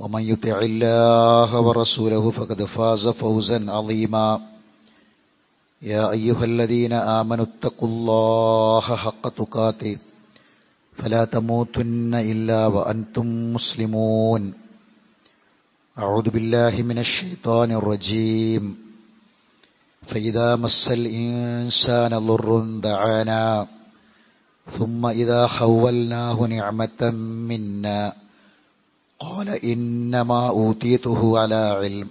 ومن يطع الله ورسوله فقد فاز فوزا عظيما. يا أيها الذين آمنوا اتقوا الله حق تقاته فلا تموتن إلا وأنتم مسلمون. أعوذ بالله من الشيطان الرجيم. فإذا مس الإنسان ضر دعانا ثم إذا خولناه نعمة منا قال إنما أوتيته على علم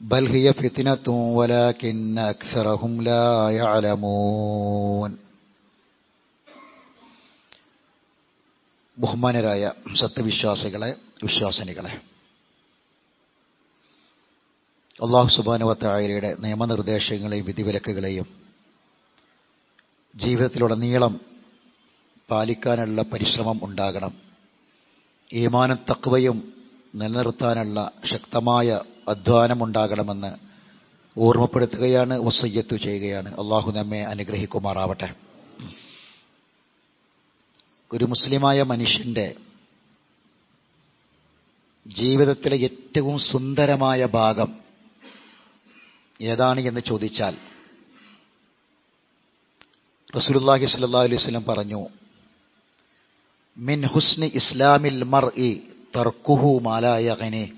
بل هي فتنة ولكن أكثرهم لا يعلمون ബഹുമാനരായ സത്യവിശ്വാസികളെ വിശ്വാസിനികളെ അള്ളാഹു സുബാനുവത്തായയുടെ നിയമനിർദ്ദേശങ്ങളെയും വിധിവിലക്കുകളെയും ജീവിതത്തിലുടനീളം പാലിക്കാനുള്ള പരിശ്രമം ഉണ്ടാകണം ഈമാനും തക്വയും നിലനിർത്താനുള്ള ശക്തമായ അധ്വാനമുണ്ടാകണമെന്ന് ഓർമ്മപ്പെടുത്തുകയാണ് വസയ്യത്തു ചെയ്യുകയാണ്. അള്ളാഹു നമ്മെ അനുഗ്രഹിക്കുമാറാവട്ടെ. ഒരു മുസ്ലിമായ മനുഷ്യന്റെ ജീവിതത്തിലെ ഏറ്റവും സുന്ദരമായ ഭാഗം ഏതാണ് എന്ന് ചോദിച്ചാൽ റസൂലുല്ലാഹി സല്ലാ അലൈഹി വസല്ലം പറഞ്ഞു മിൻ ഹുസ്നി ഇസ്ലാമിൽ മർഇ തർക്കുഹു മാലായകനെ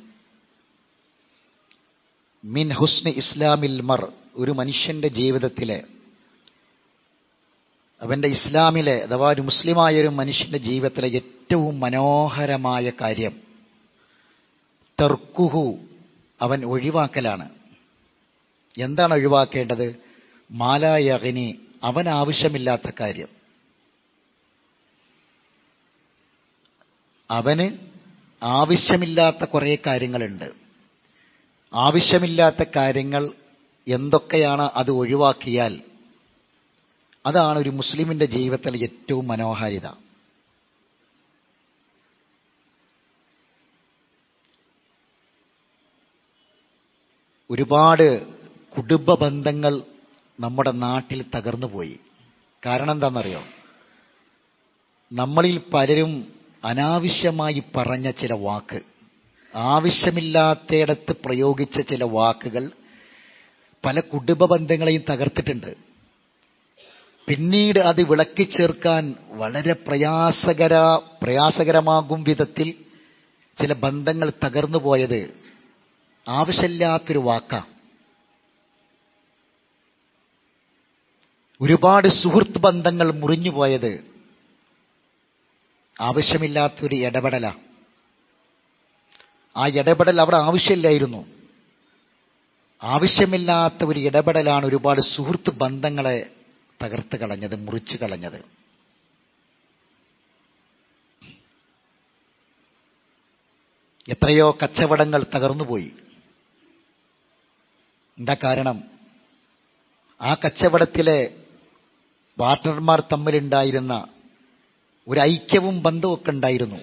മിൻ ഹുസ്നി ഇസ്ലാമിൽ മർ ഒരു മനുഷ്യന്റെ ജീവിതത്തിലെ അവന്റെ ഇസ്ലാമിലെ അഥവാ ഒരു മുസ്ലിമായ ഒരു മനുഷ്യന്റെ ജീവിതത്തിലെ ഏറ്റവും മനോഹരമായ കാര്യം തർക്കുഹു അവൻ ഒഴിവാക്കലാണ്. എന്താണ് ഒഴിവാക്കേണ്ടത്? മാലായകനി അവൻ ആവശ്യമില്ലാത്ത കാര്യം. അവന് ആവശ്യമില്ലാത്ത കുറേ കാര്യങ്ങളുണ്ട്. ആവശ്യമില്ലാത്ത കാര്യങ്ങൾ എന്തൊക്കെയാണ് അത് ഒഴിവാക്കിയാൽ അതാണ് ഒരു മുസ്ലിമിന്റെ ജീവിതത്തിലെ ഏറ്റവും മനോഹാരിത. ഒരുപാട് കുടുംബ ബന്ധങ്ങൾ നമ്മുടെ നാട്ടിൽ തകർന്നുപോയി. കാരണം എന്താണെന്നറിയോ? നമ്മളിൽ പലരും അനാവശ്യമായി പറഞ്ഞ ചില വാക്ക് ആവശ്യമില്ലാത്തയിടത്ത് പ്രയോഗിച്ച ചില വാക്കുകൾ പല കുടുംബ ബന്ധങ്ങളെയും തകർത്തിട്ടുണ്ട്. പിന്നീട് അത് വിളക്കി ചേർക്കാൻ വളരെ പ്രയാസകര പ്രയാസകരമാകും വിധത്തിൽ ചില ബന്ധങ്ങൾ തകർന്നു പോയത് ആവശ്യമില്ലാത്തൊരു വാക്ക. ഒരുപാട് സുഹൃത്ത് ബന്ധങ്ങൾ മുറിഞ്ഞു പോയത് ആവശ്യമില്ലാത്തൊരു ഇടപെടല. ആ ഇടപെടൽ അവിടെ ആവശ്യമില്ലായിരുന്നു. ആവശ്യമില്ലാത്ത ഒരു ഇടപെടലാണ് ഒരുപാട് സുഹൃത്ത് ബന്ധങ്ങളെ തകർത്ത് കളഞ്ഞത് മുറിച്ചു കളഞ്ഞത്. എത്രയോ കച്ചവടങ്ങൾ തകർന്നുപോയി എന്താ കാരണം? ആ കച്ചവടത്തിലെ പാർട്ട്ണർമാർ തമ്മിലുണ്ടായിരുന്ന ഒരു ഐക്യവും ബന്ധമൊക്കെ ഉണ്ടായിരുന്നു.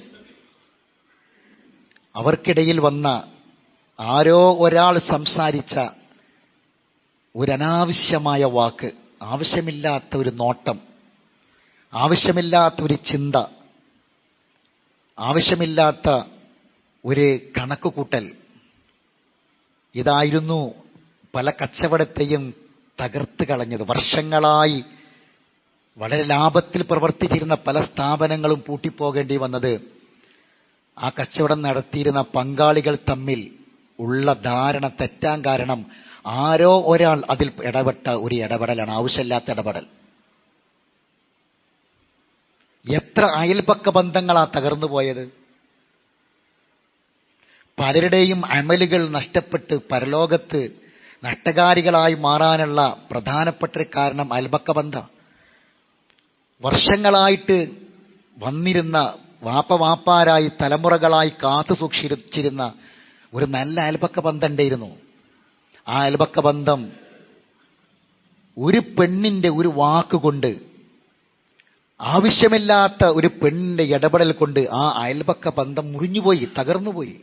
അവർക്കിടയിൽ വന്ന ആരോ ഒരാൾ സംസാരിച്ച ഒരു വാക്ക് ആവശ്യമില്ലാത്ത ഒരു നോട്ടം ആവശ്യമില്ലാത്ത ഒരു ചിന്ത ആവശ്യമില്ലാത്ത ഒരു കണക്കുകൂട്ടൽ. ഇതായിരുന്നു പല കച്ചവടത്തെയും തകർത്ത് കളഞ്ഞത്. വർഷങ്ങളായി വളരെ ലാഭത്തിൽ പ്രവർത്തിച്ചിരുന്ന പല സ്ഥാപനങ്ങളും പൂട്ടിപ്പോകേണ്ടി വന്നത് ആ കച്ചവടം നടത്തിയിരുന്ന പങ്കാളികൾ തമ്മിൽ ഉള്ള ധാരണ തെറ്റാൻ കാരണം ആരോ ഒരാൾ അതിൽ ഇടപെട്ട ഒരു ഇടപെടലാണ് ആവശ്യമില്ലാത്ത ഇടപെടൽ. എത്ര അയൽപക്ക ബന്ധങ്ങളാ തകർന്നു പോയത്? പലരുടെയും അമലുകൾ നഷ്ടപ്പെട്ട് പരലോകത്ത് നഷ്ടകാരികളായി മാറാനുള്ള പ്രധാനപ്പെട്ട കാരണം അയൽപക്ക ബന്ധം. വർഷങ്ങളായിട്ട് വന്നിരുന്ന വാപ്പ വാപ്പാരായി തലമുറകളായി കാത്തു സൂക്ഷിച്ചിരുന്ന ഒരു നല്ല അയൽപക്ക ബന്ധം ഉണ്ടായിരുന്നു. ആ അയൽപക്ക ബന്ധം ഒരു പെണ്ണിന്റെ ഒരു വാക്കുകൊണ്ട് ആവശ്യമില്ലാത്ത ഒരു പെണ്ണിന്റെ ഇടപെടൽ കൊണ്ട് ആ അയൽപക്ക ബന്ധം മുറിഞ്ഞുപോയി തകർന്നുപോയി.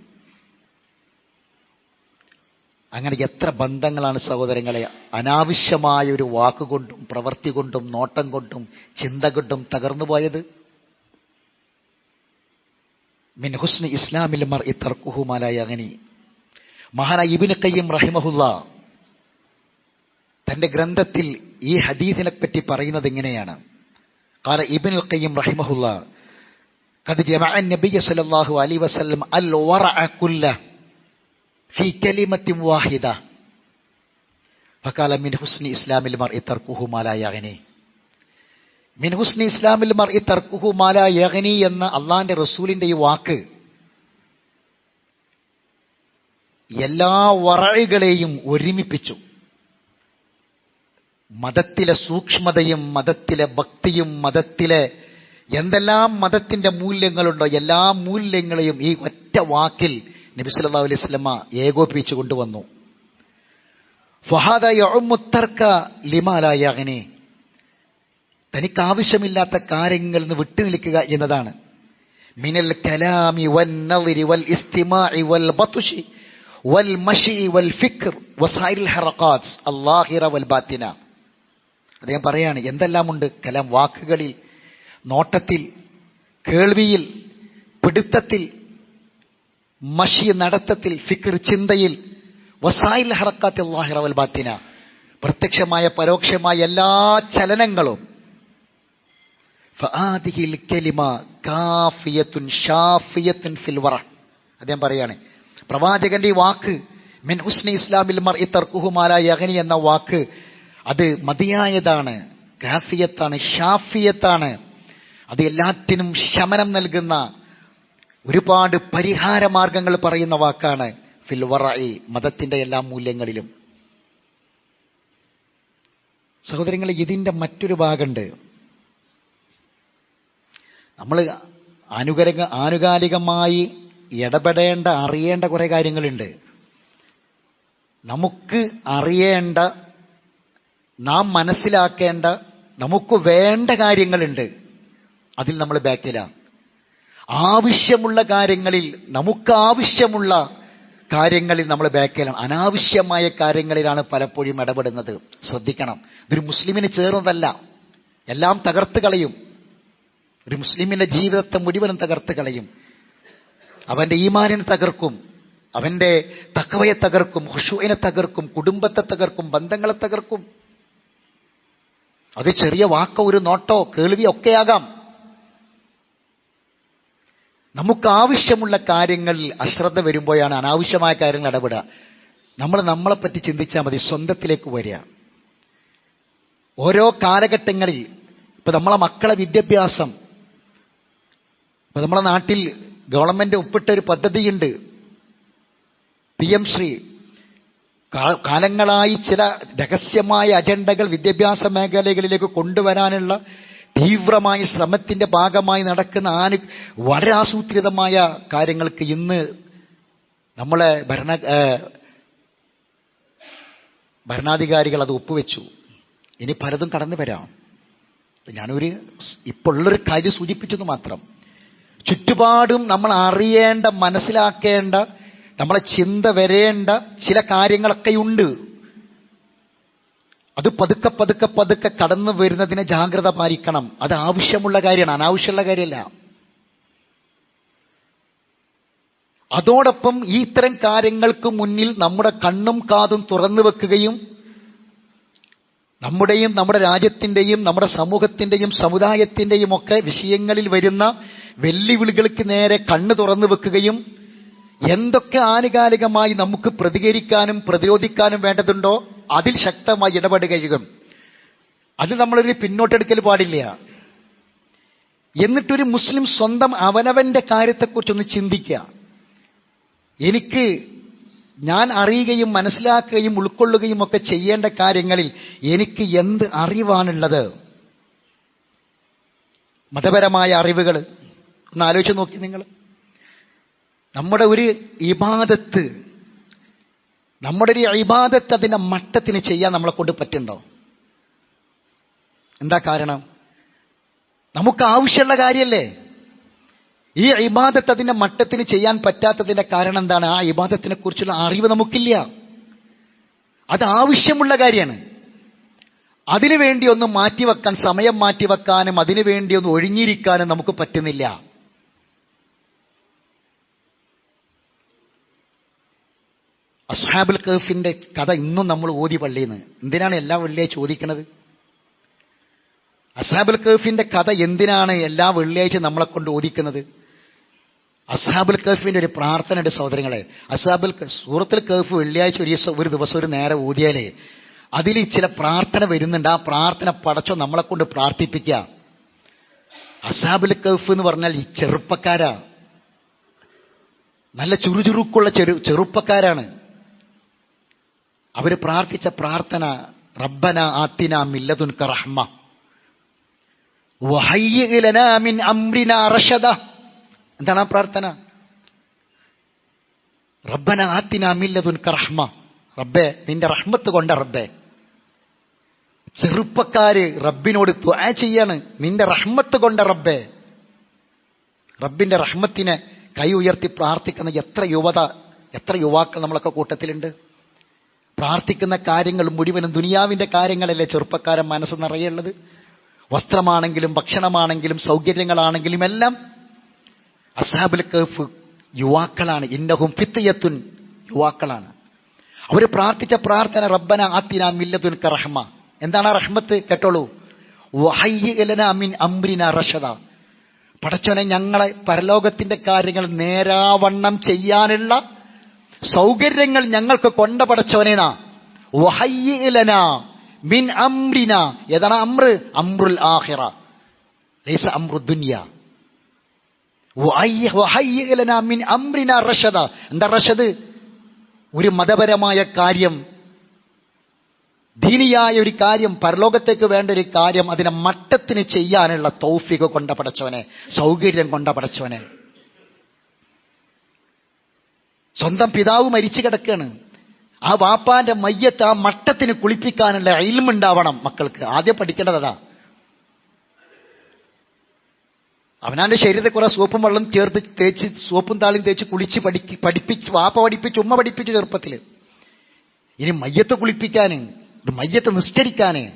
അങ്ങനെ എത്ര ബന്ധങ്ങളാണ് സഹോദരങ്ങളെ. അനാവശ്യമായ ഒരു വാക്കുകൊണ്ടും പ്രവൃത്തി കൊണ്ടും നോട്ടം കൊണ്ടും ചിന്ത കൊണ്ടും തകർന്നു പോയത്? മിൻ ഹുസ്നി ഇസ്ലാമിൽ മർ ഇത്തർക്കുഹുമാലായ അങ്ങനെ മഹാന ഇബിന് കയ്യം റഹിമഹുല്ല തന്റെ ഗ്രന്ഥത്തിൽ ഈ ഹദീദിനെ പറ്റി പറയുന്നത് എങ്ങനെയാണ് കാല ഇബിൻ കയ്യം റഹിമഹുല്ല കത് ജമാഅൻ നബിയ സല്ലല്ലാഹു അലൈഹി വസല്ലം അൽ വറഅ കുല്ലഹ് في كلمة واحدة فقال من حسن إسلام المرء تركه ما لا يغني മിൻ ഹുസ്നി ഇസ്ലാമിൽ മർ തർക്കുഹു മാല യഗനി എന്ന അള്ളാന്റെ റസൂലിന്റെ ഈ വാക്ക് എല്ലാ വറകളെയും ഒരുമിപ്പിച്ചു മതത്തിലെ സൂക്ഷ്മതയും മതത്തിലെ ഭക്തിയും മതത്തിലെ എന്തെല്ലാം മതത്തിന്റെ മൂല്യങ്ങളുണ്ടോ എല്ലാ മൂല്യങ്ങളെയും ഈ ഒറ്റ വാക്കിൽ നബി സല്ലല്ലാഹു അലൈഹി വസല്ലമ ഏകോപിപ്പിച്ചു കൊണ്ടുവന്നു. ഫഹാദ യഉമുത്തർക്ക ലിമാലായ യഗ്നി. തനിക്ക് ആവശ്യമില്ലാത്ത കാര്യങ്ങളിൽ നിന്ന് വിട്ടുനിൽക്കുക എന്നതാണ്. മിനൽ കലാമി വൽ വൽ ഇസ്തിമാഇ വൽ ബത്തുഷി വൽ മഷി വൽ ഫിക്ർ വസൈൽ ഹറഖാത്ത് അല്ലാഹിറ വൽ ബാത്തിന. അദ്ദേഹം പറയാണ് എന്തെല്ലാമുണ്ട്? കലാം വാക്കുകളിൽ നോട്ടത്തിൽ കേൾവിയിൽ പിടുത്തത്തിൽ മഷി നടത്തത്തിൽ ഫിക്ർ ചിന്തയിൽ വസായിൽ ഹറക്കാത്തിൽ അള്ളാഹിറ വൽ ബാത്തിന പ്രത്യക്ഷമായ പരോക്ഷമായ എല്ലാ ചലനങ്ങളും. അദ്ദേഹം പറയാണ് പ്രവാചകന്റെ ഈ വാക്ക് മിൻ ഉസ്നി ഇസ്ലാമിൽ മർ തർക്കുഹുമാല യഗനി എന്ന വാക്ക് അത് മതിയായതാണ് കാഫിയത്താണ് ഷാഫിയത്താണ്. അത് എല്ലാറ്റിനും ശമനം നൽകുന്ന ഒരുപാട് പരിഹാര മാർഗങ്ങൾ പറയുന്ന വാക്കാണ് ഫിൽവറായി മതത്തിന്റെ എല്ലാ മൂല്യങ്ങളിലും. സഹോദരങ്ങൾ ഇതിന്റെ മറ്റൊരു ഭാഗമുണ്ട്. നമ്മൾ അനുകര ആനുകാലികമായി ഇടപെടേണ്ട അറിയേണ്ട കുറേ കാര്യങ്ങളുണ്ട്. നമുക്ക് അറിയേണ്ട നാം മനസ്സിലാക്കേണ്ട നമുക്ക് വേണ്ട കാര്യങ്ങളുണ്ട്. അതിൽ നമ്മൾ ബാക്കിലാണ് ആവശ്യമുള്ള കാര്യങ്ങളിൽ നമുക്ക് ആവശ്യമുള്ള കാര്യങ്ങളിൽ നമ്മൾ ബാക്കിലാണ് അനാവശ്യമായ കാര്യങ്ങളിലാണ് പലപ്പോഴും ഇടപെടുന്നത്. ശ്രദ്ധിക്കണം. ഇതൊരു മുസ്ലിമിന് ചേർന്നതല്ല. എല്ലാം തകർത്ത് കളയും. ഒരു മുസ്ലിമിന്റെ ജീവിതത്തെ മുഴുവനും തകർത്ത് കളയും. അവന്റെ ഈമാനിനെ തകർക്കും. അവന്റെ തക്കവയെ തകർക്കും. ഹുഷുവിനെ തകർക്കും. കുടുംബത്തെ തകർക്കും. ബന്ധങ്ങളെ തകർക്കും. അത് ചെറിയ വാക്കോ ഒരു നോട്ടോ കേൾവിയോ ഒക്കെയാകാം നമുക്ക് ആവശ്യമുള്ള കാര്യങ്ങളിൽ അശ്രദ്ധ വരുമ്പോഴാണ് അനാവശ്യമായ കാര്യങ്ങൾ ഇടപെടുക. നമ്മൾ നമ്മളെപ്പറ്റി ചിന്തിച്ചാൽ മതി സ്വന്തത്തിലേക്ക് വരിക. ഓരോ കാലഘട്ടങ്ങളിൽ ഇപ്പൊ നമ്മളെ മക്കളെ വിദ്യാഭ്യാസം ഇപ്പൊ നമ്മളെ നാട്ടിൽ ഗവൺമെന്റ് ഒപ്പിട്ട ഒരു പദ്ധതിയുണ്ട്. പി എം ശ്രീ കാലങ്ങളായി ചില രഹസ്യമായ അജണ്ടകൾ വിദ്യാഭ്യാസ മേഖലകളിലേക്ക് കൊണ്ടുവരാനുള്ള തീവ്രമായ ശ്രമത്തിന്റെ ഭാഗമായി നടക്കുന്ന ആന് വളരെ ആസൂത്രിതമായ കാര്യങ്ങൾക്ക് ഇന്ന് നമ്മളെ ഭരണ ഭരണാധികാരികൾ അത് ഒപ്പുവെച്ചു. ഇനി പലതും കടന്നു വരാം. ഞാനൊരു ഇപ്പോൾ ഉള്ളൊരു കാര്യം സൂചിപ്പിച്ചെന്ന് മാത്രം. ചുറ്റുപാടും നമ്മൾ അറിയേണ്ട മനസ്സിലാക്കേണ്ട നമ്മളെ ചിന്ത വരേണ്ട ചില കാര്യങ്ങളൊക്കെയുണ്ട്. അത് പതുക്കെ പതുക്കെ പതുക്കെ കടന്നു വരുന്നതിനെ ജാഗ്രത പാലിക്കണം. അത് ആവശ്യമുള്ള കാര്യമാണ്. അനാവശ്യമുള്ള കാര്യമല്ല. അതോടൊപ്പം ഈ ഇത്തരം കാര്യങ്ങൾക്ക് മുന്നിൽ നമ്മുടെ കണ്ണും കാതും തുറന്നു വെക്കുകയും നമ്മുടെയും നമ്മുടെ രാജ്യത്തിന്റെയും നമ്മുടെ സമൂഹത്തിന്റെയും സമുദായത്തിന്റെയും ഒക്കെ വിഷയങ്ങളിൽ വരുന്ന വെല്ലുവിളികൾക്ക് നേരെ കണ്ണ് തുറന്നു വെക്കുകയും എന്തൊക്കെ ആനുകാലികമായി നമുക്ക് പ്രതികരിക്കാനും പ്രതിരോധിക്കാനും വേണ്ടതുണ്ടോ അതിൽ ശക്തമായി ഇടപെടുകയും അത് നമ്മളൊരു പിന്നോട്ടെടുക്കൽ പാടില്ല. എന്നിട്ടൊരു മുസ്ലിം സ്വന്തം അവനവന്റെ കാര്യത്തെക്കുറിച്ചൊന്ന് ചിന്തിക്കുക. എനിക്ക് ഞാൻ അറിയുകയും മനസ്സിലാക്കുകയും ഉൾക്കൊള്ളുകയും ഒക്കെ ചെയ്യേണ്ട കാര്യങ്ങളിൽ എനിക്ക് എന്ത് അറിവാണുള്ളത്? മതപരമായ അറിവുകൾ. ഒന്ന് ആലോചിച്ച് നോക്കി നിങ്ങൾ. നമ്മുടെ ഒരു ഇബാദത്ത് നമ്മുടെ ഒരു ഇബാദത്ത് അതിന്റെ മട്ടത്തിന് ചെയ്യാൻ നമ്മളെ കൊണ്ട് പറ്റുണ്ടോ എന്താ കാരണം? നമുക്ക് ആവശ്യമുള്ള കാര്യമല്ലേ ഈ ഇബാദത്ത് അതിന്റെ മട്ടത്തിന് ചെയ്യാൻ പറ്റാത്തതിന്റെ കാരണം എന്താണ്? ആ ഇബാദത്തിനെ കുറിച്ചുള്ള അറിവ് നമുക്കില്ല. അത് ആവശ്യമുള്ള കാര്യമാണ്. അതിനുവേണ്ടി ഒന്ന് മാറ്റിവെക്കാൻ സമയം മാറ്റിവെക്കാനും അതിനുവേണ്ടി ഒന്ന് ഒഴിഞ്ഞിരിക്കാനും നമുക്ക് പറ്റുന്നില്ല. അസ്ഹാബുൽ കഫിന്റെ കഥ ഇന്നും നമ്മൾ ഓതി നിന്ന് എന്തിനാണ് എല്ലാ വെള്ളിയാഴ്ച ചോദിക്കുന്നത്? അസ്ഹാബുൽ കഫിന്റെ കഥ എന്തിനാണ് എല്ലാ വെള്ളിയാഴ്ച നമ്മളെ കൊണ്ട് ഓദിക്കുന്നത് അസ്ഹാബുൽ കഫിന്റെ ഒരു പ്രാർത്ഥനയുടെ സഹോദരങ്ങളെ. അസ്ഹാബുൽ സൂറത്തുൽ കഹഫ് വെള്ളിയാഴ്ച ഒരു ദിവസം ഒരു ദിവസം ഒരു നേരെ ഓതിയാലേ അതിൽ ചില പ്രാർത്ഥന വരുന്നുണ്ട്. ആ പ്രാർത്ഥന പടച്ചോ നമ്മളെ കൊണ്ട് പ്രാർത്ഥിപ്പിക്കുക. അസാബുൽ കഫ് എന്ന് പറഞ്ഞാൽ ഈ ചെറുപ്പക്കാരാ. നല്ല ചുറുചുറുക്കുള്ള ചെറു ചെറുപ്പക്കാരാണ്. അവർ പ്രാർത്ഥിച്ച പ്രാർത്ഥന റബ്ബന ആത്തിന മില്ലതുൻ റഹ്മ. മിൻ റഷദ. എന്താണ് ആ പ്രാർത്ഥന? റബ്ബന ആത്തിന മില്ലതുൻ റഹ്മ. റബ്ബെ നിന്റെ റഹ്മത്ത് കൊണ്ട റബ്ബെ. ചെറുപ്പക്കാര് റബ്ബിനോട് ത്വാ ചെയ്യാണ്. നിന്റെ റഹ്മത്ത് കൊണ്ട റബ്ബെ. റബ്ബിന്റെ റഹ്മത്തിനെ കൈ ഉയർത്തി പ്രാർത്ഥിക്കുന്ന എത്ര യുവത എത്ര യുവാക്കൾ നമ്മളൊക്കെ കൂട്ടത്തിലുണ്ട്. പ്രാർത്ഥിക്കുന്ന കാര്യങ്ങൾ മുഴുവനും ദുനിയാവിന്റെ കാര്യങ്ങളല്ലേ ചെറുപ്പക്കാരൻ മനസ്സ് നിറയുള്ളത് വസ്ത്രമാണെങ്കിലും ഭക്ഷണമാണെങ്കിലും സൗകര്യങ്ങളാണെങ്കിലും എല്ലാം അസാബുൽ കഫ് യുവാക്കളാണ്. ഇന്നഹും ഫിത്തയത്തുൻ യുവാക്കളാണ്. അവർ പ്രാർത്ഥിച്ച പ്രാർത്ഥന റബ്ബന ആത്തിന മില്ലതുൻ കറഹ്മ. എന്താണ് ആ റഹ്മത്ത്? കേട്ടോളൂ. മിൻ അംരിന റഷദ. പടച്ചോനെ ഞങ്ങളെ പരലോകത്തിന്റെ കാര്യങ്ങൾ നേരാവണ്ണം ചെയ്യാനുള്ള സൗകര്യങ്ങൾ ഞങ്ങൾക്ക് കൊണ്ടപടച്ചവനേനാ. മിൻ അംരിന ഏതാണ് അമ്ര? അമ്രുൽ ആഹിറ ലൈസ മിൻ അംരിന റഷദ. എന്താ റഷദ്? ഒരു മതപരമായ കാര്യം. ദീനിയായ ഒരു കാര്യം പരലോകത്തേക്ക് വേണ്ട ഒരു കാര്യം അതിനെ മട്ടത്തിന് ചെയ്യാനുള്ള തൗഫിക കൊണ്ട പടച്ചവനെ സൗകര്യം കൊണ്ട പടച്ചവനെ സ്വന്തം പിതാവ് മരിച്ചു കിടക്കുകയാണ്. ആ വാപ്പാന്റെ മയ്യത്ത് ആ മട്ടത്തിന് കുളിപ്പിക്കാനുള്ള അയിൽമുണ്ടാവണം മക്കൾക്ക്. ആദ്യം പഠിക്കേണ്ടതാ അവനാന്റെ ശരീരത്തെ കുറെ സോപ്പും വെള്ളം ചേർത്ത് തേച്ച് സോപ്പും താളിയും തേച്ച് കുളിച്ച് പഠിക്ക് പഠിപ്പിച്ച് വാപ്പ പഠിപ്പിച്ച് ഉമ്മ പഠിപ്പിച്ചു ചെറുപ്പത്തിൽ. ഇനി മയ്യത്ത് കുളിപ്പിക്കാന് ഒരു മയ്യത്ത് നിസ്കരിക്കാന്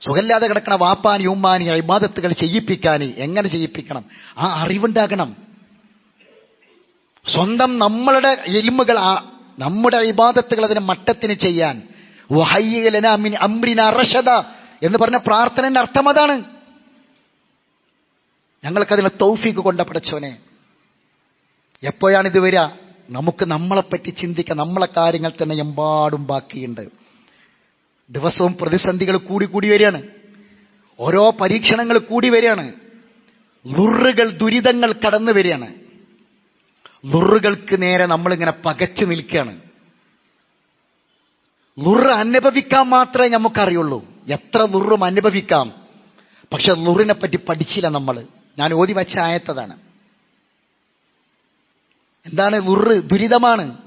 സുഖമില്ലാതെ കിടക്കണ വാപ്പാനി ഉമ്മാനി ഇബാദത്തുകൾ ചെയ്യിപ്പിക്കാന് എങ്ങനെ ചെയ്യിപ്പിക്കണം? ആ അറിവുണ്ടാകണം. സ്വന്തം നമ്മളുടെ എലിമുകൾ ആ നമ്മുടെ ഇബാദത്തുകൾ അതിനെ മട്ടത്തിന് ചെയ്യാൻ. അമ്രിന റഷദ എന്ന് പറഞ്ഞ പ്രാർത്ഥനന്റെ അർത്ഥം അതാണ്. ഞങ്ങൾക്കതിലെ തൗഫീക്ക് കൊണ്ട പടച്ചോനെ എപ്പോഴാണ് വരിക? നമുക്ക് നമ്മളെപ്പറ്റി ചിന്തിക്കാം നമ്മളെ കാര്യങ്ങൾ തന്നെ എമ്പാടും ബാക്കിയുണ്ട്. ദിവസവും പ്രതിസന്ധികൾ കൂടി കൂടി വരികയാണ്. ഓരോ പരീക്ഷണങ്ങൾ കൂടി വരികയാണ്. ലുറുകൾ ദുരിതങ്ങൾ കടന്നു വരികയാണ്. ലുറുകൾക്ക് നേരെ നമ്മളിങ്ങനെ പകച്ചു നിൽക്കുകയാണ്. ലുറ് അനുഭവിക്കാൻ മാത്രമേ നമുക്കറിയുള്ളൂ. എത്ര ലുറും അനുഭവിക്കാം. പക്ഷെ ലുറിനെ പറ്റി പഠിച്ചില്ല നമ്മൾ. ഞാൻ ഓതി വച്ച ആയത്തതാണ്. എന്താണ് ലുറ് ദുരിതമാണ്.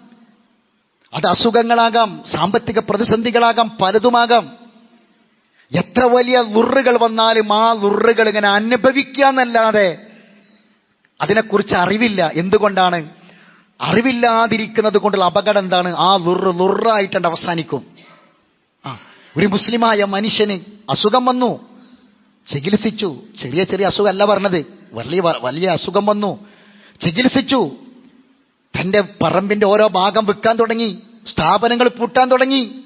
അത് അസുഖങ്ങളാകാം സാമ്പത്തിക പ്രതിസന്ധികളാകാം പലതുമാകാം. എത്ര വലിയ ലുറുകൾ വന്നാലും ആ ലുറുകൾ ഇങ്ങനെ അനുഭവിക്കുക എന്നല്ലാതെ അതിനെക്കുറിച്ച് അറിവില്ല. എന്തുകൊണ്ടാണ്? അറിവില്ലാതിരിക്കുന്നത് കൊണ്ടുള്ള അപകടം എന്താണ്? ആ ലുറ് ലുറായിട്ടുണ്ട് അവസാനിക്കും. ആ ഒരു മുസ്ലിമായ മനുഷ്യന് അസുഖം വന്നു. ചികിത്സിച്ചു. ചെറിയ ചെറിയ അസുഖമല്ല പറഞ്ഞത്. വലിയ വലിയ അസുഖം വന്നു. ചികിത്സിച്ചു. തന്റെ പറമ്പിന്റെ ഓരോ ഭാഗം വിൽക്കാൻ തുടങ്ങി. സ്ഥാപനങ്ങൾ പൂട്ടാൻ തുടങ്ങി.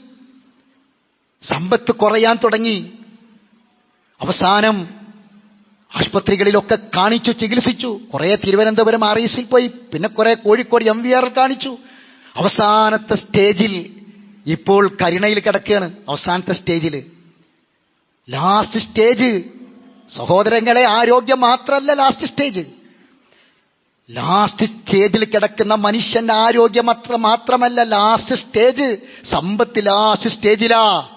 സമ്പത്ത് കുറയാൻ തുടങ്ങി. അവസാനം ആശുപത്രികളിലൊക്കെ കാണിച്ചു ചികിത്സിച്ചു. കുറെ തിരുവനന്തപുരം ആർ ഐ പോയി. പിന്നെ കുറെ കോഴിക്കോട് എം വി കാണിച്ചു. അവസാനത്തെ സ്റ്റേജിൽ ഇപ്പോൾ കരുണയിൽ കിടക്കുകയാണ്. അവസാനത്തെ സ്റ്റേജിൽ. ലാസ്റ്റ് സ്റ്റേജ് സഹോദരങ്ങളെ ആരോഗ്യം മാത്രമല്ല ലാസ്റ്റ് സ്റ്റേജ് ലാസ്റ്റ് സ്റ്റേജിൽ കിടക്കുന്ന മനുഷ്യന്റെ ആരോഗ്യം അത്ര മാത്രമല്ല. ലാസ്റ്റ് സ്റ്റേജ് സമ്പത്ത് ലാസ്റ്റ് സ്റ്റേജിലാ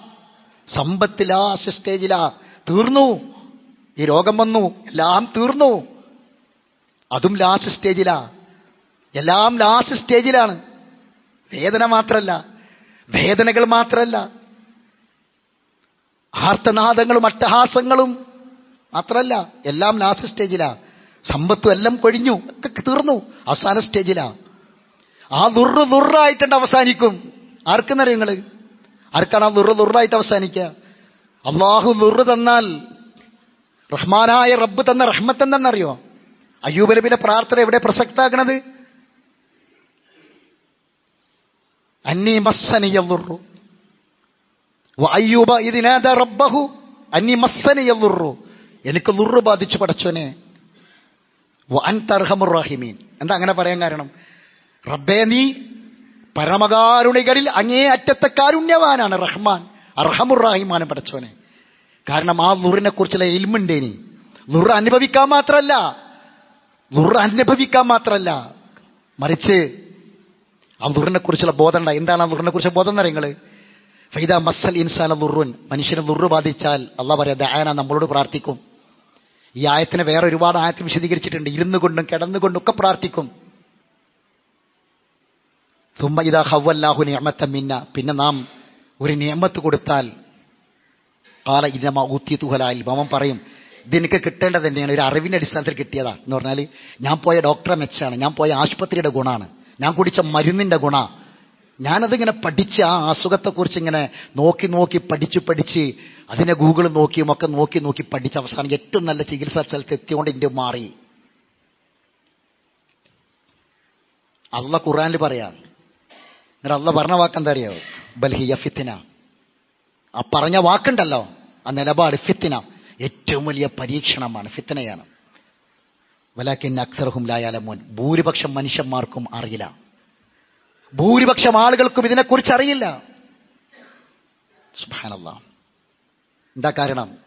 സമ്പത്ത് ലാസ്റ്റ് സ്റ്റേജിലാ തീർന്നു. ഈ രോഗം വന്നു എല്ലാം തീർന്നു. അതും ലാസ്റ്റ് സ്റ്റേജിലാ എല്ലാം ലാസ്റ്റ് സ്റ്റേജിലാണ് വേദന മാത്രല്ല വേദനകൾ മാത്രല്ല. ആർത്തനാദങ്ങളും അട്ടഹാസങ്ങളും മാത്രല്ല എല്ലാം ലാസ്റ്റ് സ്റ്റേജിലാ സമ്പത്തും എല്ലാം കൊഴിഞ്ഞു ഒക്കെ തീർന്നു അവസാന സ്റ്റേജിലാ ആ നുറ് നുറായിട്ടുണ്ട് അവസാനിക്കും. ആർക്കെന്നറിയങ്ങൾ ആർക്കാണ് ആ നുറ് നുറായിട്ട് അവസാനിക്കുക? അള്ളാഹു നുറ് തന്നാൽ റഹ്മാനായ റബ്ബ് തന്ന റഹ്മത്ത് എന്തെന്നറിയോ അയ്യൂബ് നബിന്റെ പ്രാർത്ഥന എവിടെ പ്രസക്താക്കണത്? അന്നീ അയ്യൂബ റബ്ബഹു. അന്നി എനിക്ക് ലുറു ബാധിച്ചു പടച്ചോനെ. അൻതർഹമുറാഹിമീൻ എന്താ അങ്ങനെ പറയാൻ കാരണം? റബ്ബേ നീ പരമകാരുണികളിൽ അങ്ങേ അറ്റത്തെ കാരുണ്യവാനാണ് റഹ്മാൻ. അർഹമുറാഹിമാണ് പടച്ചോനെ. കാരണം ആ ലുറിനെ കുറിച്ചുള്ള ഇൽമുണ്ടേനി ലുറ് അനുഭവിക്കാൻ മാത്രല്ല. ലുറ് അനുഭവിക്കാൻ മാത്രല്ല. മറിച്ച് ആ ലുറിനെ കുറിച്ചുള്ള ബോധം ഉണ്ടായി എന്താണ് ആ ലുറിനെ കുറിച്ച് ബോധം എന്നറിയങ്ങൾ ഫൈദ മസ്സൽ ഇൻസാൻ ലുറുൻ മനുഷ്യന് ലുറ് ബാധിച്ചാൽ അള്ളാഹ് പറയാ ദയാന നമ്മളോട് പ്രാർത്ഥിക്കും. ഈ ആയത്തിനെ വേറെ ഒരുപാട് ആയത്തിൽ വിശദീകരിച്ചിട്ടുണ്ട്. ഇരുന്നു കൊണ്ടും കിടന്നുകൊണ്ടും ഒക്കെ പ്രാർത്ഥിക്കും. തുമ്മ ഇതാ ഹവ്വല്ലാഹു നിയമത്തെ മിന്ന. പിന്നെ നാം ഒരു നിയമത്ത് കൊടുത്താൽ കാല ഇനമ ഊത്തി തുഹലായി അവൻ പറയും ഇതെനിക്ക് കിട്ടേണ്ടത് തന്നെയാണ് ഒരു അറിവിന്റെ അടിസ്ഥാനത്തിൽ കിട്ടിയതാ. എന്ന് പറഞ്ഞാൽ ഞാൻ പോയ ഡോക്ടറെ മെച്ചാണ് ഞാൻ പോയ ആശുപത്രിയുടെ ഗുണമാണ് ഞാൻ കുടിച്ച മരുന്നിന്റെ ഗുണ. ഞാനതിങ്ങനെ പഠിച്ച് ആ അസുഖത്തെക്കുറിച്ച് ഇങ്ങനെ നോക്കി നോക്കി പഠിച്ച് പഠിച്ച് അതിനെ ഗൂഗിൾ നോക്കിയും ഒക്കെ നോക്കി നോക്കി പഠിച്ച് അവസാനം ഏറ്റവും നല്ല ചികിത്സാ സ്ഥലത്ത് എത്തിയോണ്ട് ഇന്ത്യ മാറി. അള്ള ഖുറാനിൽ പറയാം അള്ള പറഞ്ഞ വാക്കെന്താ അറിയാവോ ബൽഹിയ ഫിത്തിന ആ പറഞ്ഞ വാക്കുണ്ടല്ലോ ആ നിലപാട് ഫിത്തിന ഏറ്റവും വലിയ പരീക്ഷണമാണ് ഫിത്തനയാണ്. വലാക്കിൻ അക്സർഹും ലായാലമോൻ ഭൂരിപക്ഷം മനുഷ്യന്മാർക്കും അറിയില്ല. ഭൂരിപക്ഷം ആളുകൾക്കും ഇതിനെക്കുറിച്ച് അറിയില്ല. എന്താ കാരണം?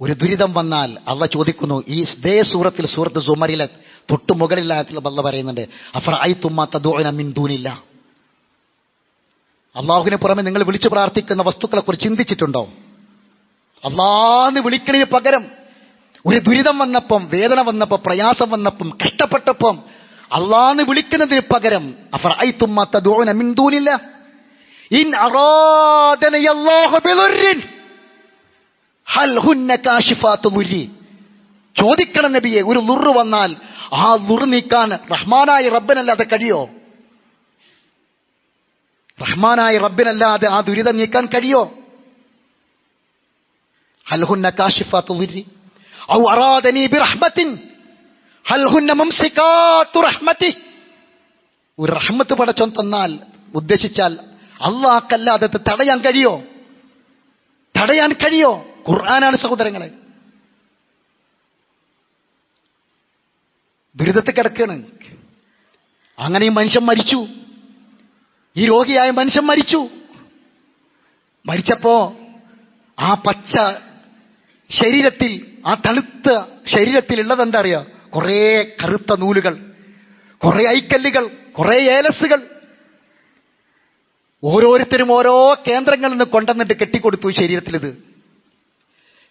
ഒരു ദുരിതം വന്നാൽ അവ ചോദിക്കുന്നു ഈ ദേ സൂറത്തിൽ സൂറത്ത് സുമറിലെ തൊട്ടു മുകളിലായ പറയുന്നുണ്ട് അഫർ ഐ തുമ്മാത്ത തദോന മിന്തൂനില്ല അള്ളാഹുവിന് പുറമെ നിങ്ങൾ വിളിച്ചു പ്രാർത്ഥിക്കുന്ന വസ്തുക്കളെ കുറിച്ച് ചിന്തിച്ചിട്ടുണ്ടോ? അള്ളാന്ന് വിളിക്കണതിന് പകരം ഒരു ദുരിതം വന്നപ്പം വേദന വന്നപ്പം പ്രയാസം വന്നപ്പം കഷ്ടപ്പെട്ടപ്പം അള്ളാന്ന് വിളിക്കുന്നതിന് പകരം ചോദിക്കണം നബിയെ ഒരു ലുറു വന്നാൽ ആ ലുറു നീക്കാൻ റഹ്മാനായ റബ്ബനല്ലാതെ കഴിയോ? റഹ്മാനായ റബ്ബിനല്ലാതെ ആ ദുരിതം നീക്കാൻ കഴിയോ? ദുരി ഔ തന്നാൽ ഉദ്ദേശിച്ചാൽ അള്ളാഹക്കല്ലാതെ തടയാൻ കഴിയോ? തടയാൻ കഴിയോ? ഖുർആനാണ് സഹോദരങ്ങളെ. ദുരിതത്തിൽ കിടക്കുകയാണ് അങ്ങനെയും മനുഷ്യൻ മരിച്ചു. ഈ രോഗിയായ മനുഷ്യൻ മരിച്ചു. മരിച്ചപ്പോ ആ പച്ച ശരീരത്തിൽ ആ തണുത്ത ശരീരത്തിൽ ഉള്ളത് എന്താ അറിയോ കുറേ കറുത്ത നൂലുകൾ കുറെ ഐക്കല്ലുകൾ കുറെ ഏലസുകൾ ഓരോരുത്തരും ഓരോ കേന്ദ്രങ്ങളിൽ നിന്ന് കൊണ്ടുവന്നിട്ട് കെട്ടിക്കൊടുത്തു ശരീരത്തിലിത്.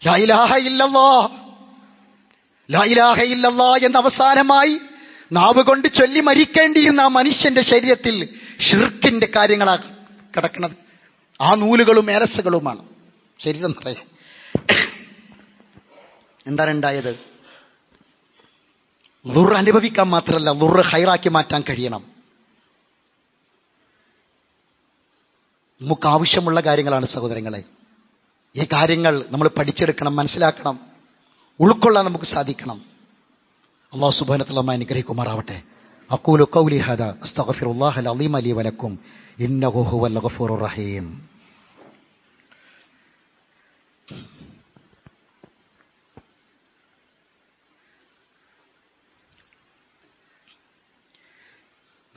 ലായിലാഹ ഇല്ലല്ലാ. എന്ന അവസാനമായി നാവ് കൊണ്ട് ചൊല്ലി മരിക്കേണ്ടിയിരുന്ന ആ മനുഷ്യന്റെ ശരീരത്തിൽ ഷിർക്കിന്റെ കാര്യങ്ങളാണ് കിടക്കുന്നത്. ആ നൂലുകളും ഏലസുകളുമാണ് ശരീരം നിറയെ. എന്താണ് ഉണ്ടായത്? ലുർ അനുഭവിക്കാൻ മാത്രമല്ല ലുർ ഹൈറാക്കി മാറ്റാൻ കഴിയണം. നമുക്ക് ആവശ്യമുള്ള കാര്യങ്ങളാണ് സഹോദരങ്ങളെ. ഈ കാര്യങ്ങൾ നമ്മൾ പഠിച്ചെടുക്കണം മനസ്സിലാക്കണം ഉൾക്കൊള്ളാൻ നമുക്ക് സാധിക്കണം. അള്ളാഹു സുബാനത്തുള്ള അനുഗ്രഹിക്കുമാറാവട്ടെ. أقول قولي هذا أستغفر الله العظيم لي ولكم إنه هو الغفور الرحيم.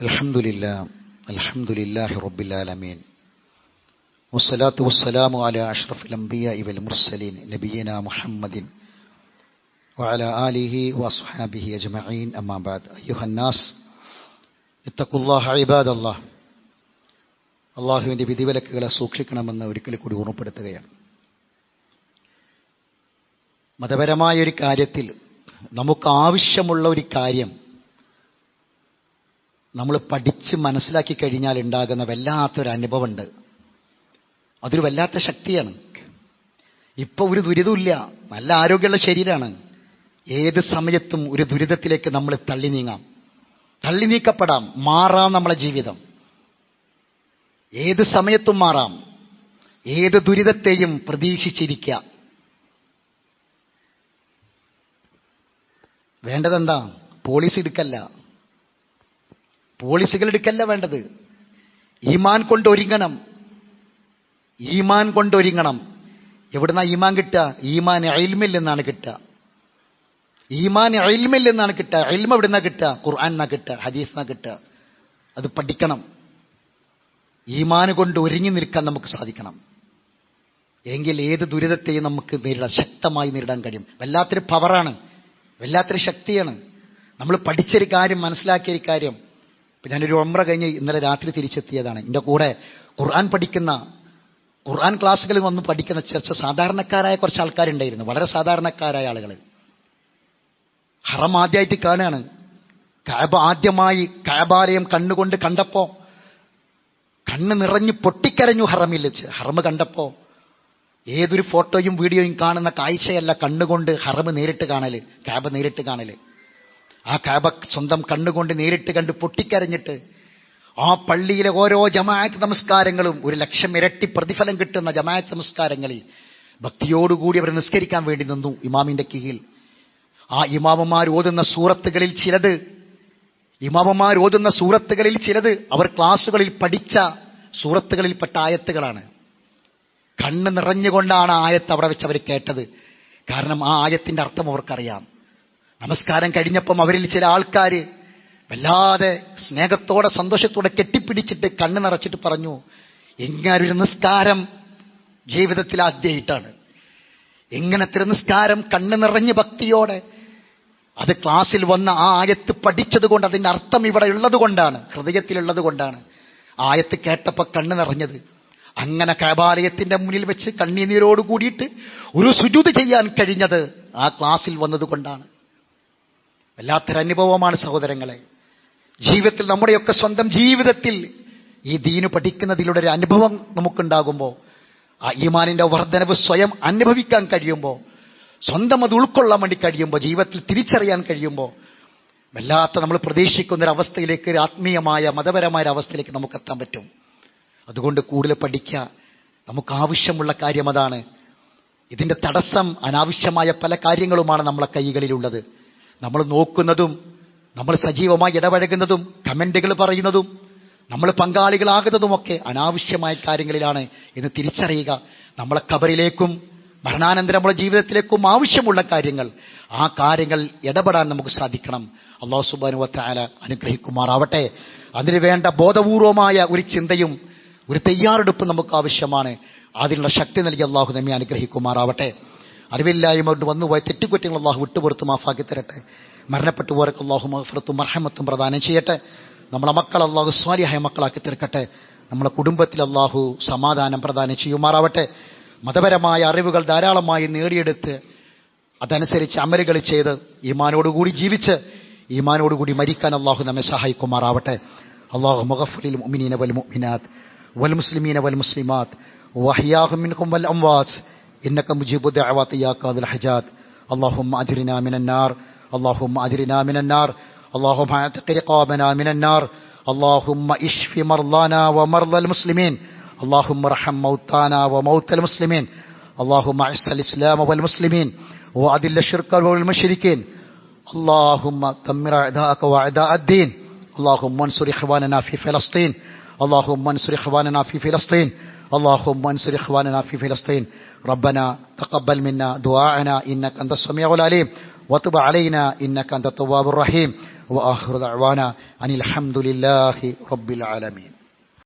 الحمد لله الحمد لله رب العالمين والصلاة والسلام على أشرف الأنبياء والمرسلين نبينا محمد وعلى آله وأصحابه أجمعين أما بعد أيها الناس اتقوا الله عباد الله അള്ളാഹുവിൻ്റെ വിധിവിലക്കുകളെ സൂക്ഷിക്കണമെന്ന് ഒരിക്കൽ കൂടി ഓർമ്മപ്പെടുത്തുകയാണ് മതപരമായ ഒരു കാര്യത്തിൽ നമുക്ക് ആവശ്യമുള്ള ഒരു കാര്യം നമ്മൾ പഠിച്ച് മനസ്സിലാക്കി കഴിഞ്ഞാൽ ഉണ്ടാകുന്ന വല്ലാത്തൊരു അനുഭവമുണ്ട് അതൊരു വല്ലാത്ത ശക്തിയാണ് ഇപ്പൊ ഒരു ദുരിതമില്ല നല്ല ആരോഗ്യമുള്ള ശരീരമാണ് ഏത് സമയത്തും ഒരു ദുരിതത്തിലേക്ക് നമ്മൾ തള്ളി നീങ്ങാം തള്ളി നീക്കപ്പെടാം മാറാം നമ്മളെ ജീവിതം. ഏത് സമയത്തും മാറാം. ഏത് ദുരിതത്തെയും പ്രതീക്ഷിച്ചിരിക്കുക. വേണ്ടതെന്താ? പോളിസി എടുക്കല്ല. പോളിസികൾ എടുക്കല്ല വേണ്ടത്. ഈമാൻ കൊണ്ടൊരുങ്ങണം ഈമാൻ കൊണ്ടൊരുങ്ങണം എവിടുന്ന ഈമാൻ കിട്ടുക? ഈമാൻ അയിൽമിൽ നിന്നാണ് കിട്ടുക. ഈമാൻ അയിൽമിൽ നിന്നാണ് കിട്ടുക. അയിൽമ എവിടുന്ന കിട്ടുക? ഖുർആൻ എന്നാ കിട്ടുക ഹദീസ് കിട്ടുക. അത് പഠിക്കണം. ഈമാൻ കൊണ്ട് ഒരുങ്ങി നിൽക്കാൻ നമുക്ക് സാധിക്കണം. എങ്കിൽ ഏത് ദുരിതത്തെയും നമുക്ക് നേരിടാൻ ശക്തമായി നേരിടാൻ കഴിയും. വല്ലാത്തൊരു പവറാണ്. വല്ലാത്തൊരു ശക്തിയാണ്. നമ്മൾ പഠിച്ചൊരു കാര്യം മനസ്സിലാക്കിയൊരു കാര്യം. ഇപ്പം ഞാനൊരു ഒമ്ര കഴിഞ്ഞ് ഇന്നലെ രാത്രി തിരിച്ചെത്തിയതാണ്. എന്റെ കൂടെ ഖുർആൻ പഠിക്കുന്ന ഖുർആൻ ക്ലാസ്സുകളിൽ വന്ന് പഠിക്കുന്ന ചെറിയ സാധാരണക്കാരായ കുറച്ച് ആൾക്കാരുണ്ടായിരുന്നു. വളരെ സാധാരണക്കാരായ ആളുകൾ ഹറം ആദ്യമായിട്ട് കാണുകയാണ് കാബ ആദ്യമായി കാബാലയം കണ്ണുകൊണ്ട് കണ്ടപ്പോ കണ്ണ് നിറഞ്ഞു പൊട്ടിക്കരഞ്ഞു ഹറമിൽ വെച്ച് ഹറമ് കണ്ടപ്പോ ഏതൊരു ഫോട്ടോയും വീഡിയോയും കാണുന്ന കാഴ്ചയല്ല കണ്ണുകൊണ്ട് ഹറമ് നേരിട്ട് കാണൽ കാബ നേരിട്ട് കാണൽ. ആ കാബ സ്വന്തം കണ്ണുകൊണ്ട് നേരിട്ട് കണ്ട് പൊട്ടിക്കരഞ്ഞിട്ട് ആ പള്ളിയിലെ ഓരോ ജമാഅത്ത് നമസ്കാരങ്ങളും ഒരു ലക്ഷം ഇരട്ടി പ്രതിഫലം കിട്ടുന്ന ജമാഅത്ത് നമസ്കാരങ്ങളിൽ ഭക്തിയോടുകൂടി അവർ നിസ്കരിക്കാൻ വേണ്ടി നിന്നു ഇമാമിന്റെ കീഴിൽ. ആ ഇമാമന്മാർ ഓതുന്ന സൂറത്തുകളിൽ ചിലത് ഇമാമന്മാർ ഓതുന്ന സൂറത്തുകളിൽ ചിലത് അവർ ക്ലാസ്സുകളിൽ പഠിച്ച സൂറത്തുകളിൽപ്പെട്ട ആയത്തുകളാണ്. കണ്ണ് നിറഞ്ഞുകൊണ്ടാണ് ആയത്ത് അവിടെ വെച്ച് അവർ കേട്ടത്. കാരണം ആ ആയത്തിന്റെ അർത്ഥം അവർക്കറിയാം. നമസ്കാരം കഴിഞ്ഞപ്പം അവരിൽ ചില ആൾക്കാർ വല്ലാതെ സ്നേഹത്തോടെ സന്തോഷത്തോടെ കെട്ടിപ്പിടിച്ചിട്ട് കണ്ണ് നിറച്ചിട്ട് പറഞ്ഞു എങ്ങനൊരു നിസ്കാരം ജീവിതത്തിൽ ആദ്യമായിട്ടാണ് എങ്ങനത്തെ ഒരു നിസ്കാരം കണ്ണ് നിറഞ്ഞ് ഭക്തിയോടെ അത് ക്ലാസ്സിൽ വന്ന ആ ആയത്ത് പഠിച്ചത് കൊണ്ട് അതിന്റെ അർത്ഥം ഇവിടെ ഉള്ളത് കൊണ്ടാണ് ഹൃദയത്തിലുള്ളത് കൊണ്ടാണ് ആയത്ത് കേട്ടപ്പോൾ കണ്ണ് നിറഞ്ഞത്. അങ്ങനെ കൈബാലയത്തിന്റെ മുന്നിൽ വെച്ച് കണ്ണീനീരോട് കൂടിയിട്ട് ഒരു സുജൂത് ചെയ്യാൻ കഴിഞ്ഞത് ആ ക്ലാസ്സിൽ വന്നത് കൊണ്ടാണ് വല്ലാത്തൊരു അനുഭവമാണ് സഹോദരങ്ങളെ. ജീവിതത്തിൽ നമ്മുടെയൊക്കെ സ്വന്തം ജീവിതത്തിൽ ഈ ദീന് പഠിക്കുന്നതിലൂടെ ഒരു അനുഭവം നമുക്കുണ്ടാകുമ്പോൾ ആ ഈമാനിന്റെ വർധനവ് സ്വയം അനുഭവിക്കാൻ കഴിയുമ്പോൾ സ്വന്തം അത് ഉൾക്കൊള്ളാൻ വേണ്ടി കഴിയുമ്പോൾ ജീവിതത്തിൽ തിരിച്ചറിയാൻ കഴിയുമ്പോൾ വല്ലാത്ത നമ്മൾ പ്രതീക്ഷിക്കുന്ന ഒരു അവസ്ഥയിലേക്ക് ഒരു ആത്മീയമായ മതപരമായ അവസ്ഥയിലേക്ക് നമുക്ക് എത്താൻ പറ്റും. അതുകൊണ്ട് കൂടുതൽ പഠിക്കുക. നമുക്ക് ആവശ്യമുള്ള കാര്യം അതാണ്. ഇതിന്റെ തടസ്സം അനാവശ്യമായ പല കാര്യങ്ങളുമാണ് നമ്മളെ കൈകളിലുള്ളത്. നമ്മൾ നോക്കുന്നതും നമ്മൾ സജീവമായി ഇടപഴകുന്നതും കമന്റുകൾ പറയുന്നതും നമ്മൾ പങ്കാളികളാകുന്നതുമൊക്കെ അനാവശ്യമായ കാര്യങ്ങളിലാണ് എന്ന് തിരിച്ചറിയുക. നമ്മളെ കബറിലേക്കും മരണാനന്തരം നമ്മുടെ ജീവിതത്തിലേക്കും ആവശ്യമുള്ള കാര്യങ്ങൾ ആ കാര്യങ്ങൾ ഇടപെടാൻ നമുക്ക് സാധിക്കണം. അള്ളാഹു സുബാനുവത്തായ അനുഗ്രഹിക്കുമാറാവട്ടെ. അതിനുവേണ്ട ബോധപൂർവമായ ഒരു ചിന്തയും ഒരു തയ്യാറെടുപ്പ് നമുക്ക് ആവശ്യമാണ്. അതിനുള്ള ശക്തി നൽകി അള്ളാഹു നമ്മെ അനുഗ്രഹിക്കുമാറാവട്ടെ. അറിവില്ലായ്മ കൊണ്ട് വന്നുപോയ തെറ്റുകുറ്റങ്ങൾ അള്ളാഹു വിട്ടുപുറത്ത് മാഫാക്കി തരട്ടെ. മരണപ്പെട്ടു പോരക്ക് അള്ളാഹു മഹഫറത്തും മർഹമത്തും പ്രദാനം ചെയ്യട്ടെ. നമ്മളെ മക്കൾ അള്ളാഹു സ്വാരിയായ മക്കളാക്കി തീർക്കട്ടെ. നമ്മളെ കുടുംബത്തിൽ അള്ളാഹു സമാധാനം പ്രദാനം ചെയ്യുമാറാവട്ടെ. മതപരമായ അറിവുകൾ ധാരാളമായി നേടിയെടുത്ത് അതനുസരിച്ച് അമലുകൾ ചെയ്ത് ഈമാനോടുകൂടി ജീവിച്ച് ഈമാനോടുകൂടി മരിക്കാൻ അള്ളാഹു നമ്മെ സഹായിക്കുമാറാവട്ടെ അള്ളാഹു മുഗഫലിൽ മുഅ്മിനീന വൽ മുഅ്മിനാത്ത് വൽ മുസ്ലിമീന വൽ മുസ്ലിമാത്ത് വഹിയാഹും മിൻകും വൽ അംവാത്ത് إنك مجيب الدعوات يا قاضي الحاجات اللهم أجرنا من النار اللهم أجرنا من النار اللهم اعتق رقابنا من النار اللهم اشف مرضانا ومرضى المسلمين اللهم ارحم موتانا وموتى المسلمين. اللهم اعز الإسلام والمسلمين وأذل الشرك والمشركين. اللهم دمر أعداءك وأعداء الدين. اللهم انصر إخواننا في فلسطين. اللهم انصر إخواننا في فلسطين. اللهم انصر إخواننا في فلسطين. ربنا تقبل منا دعاءنا. إنك أنت السميع العليم. وتب علينا. إنك أنت التواب الرحيم. وآخر دعوانا أن الحمد لله رب العالمين.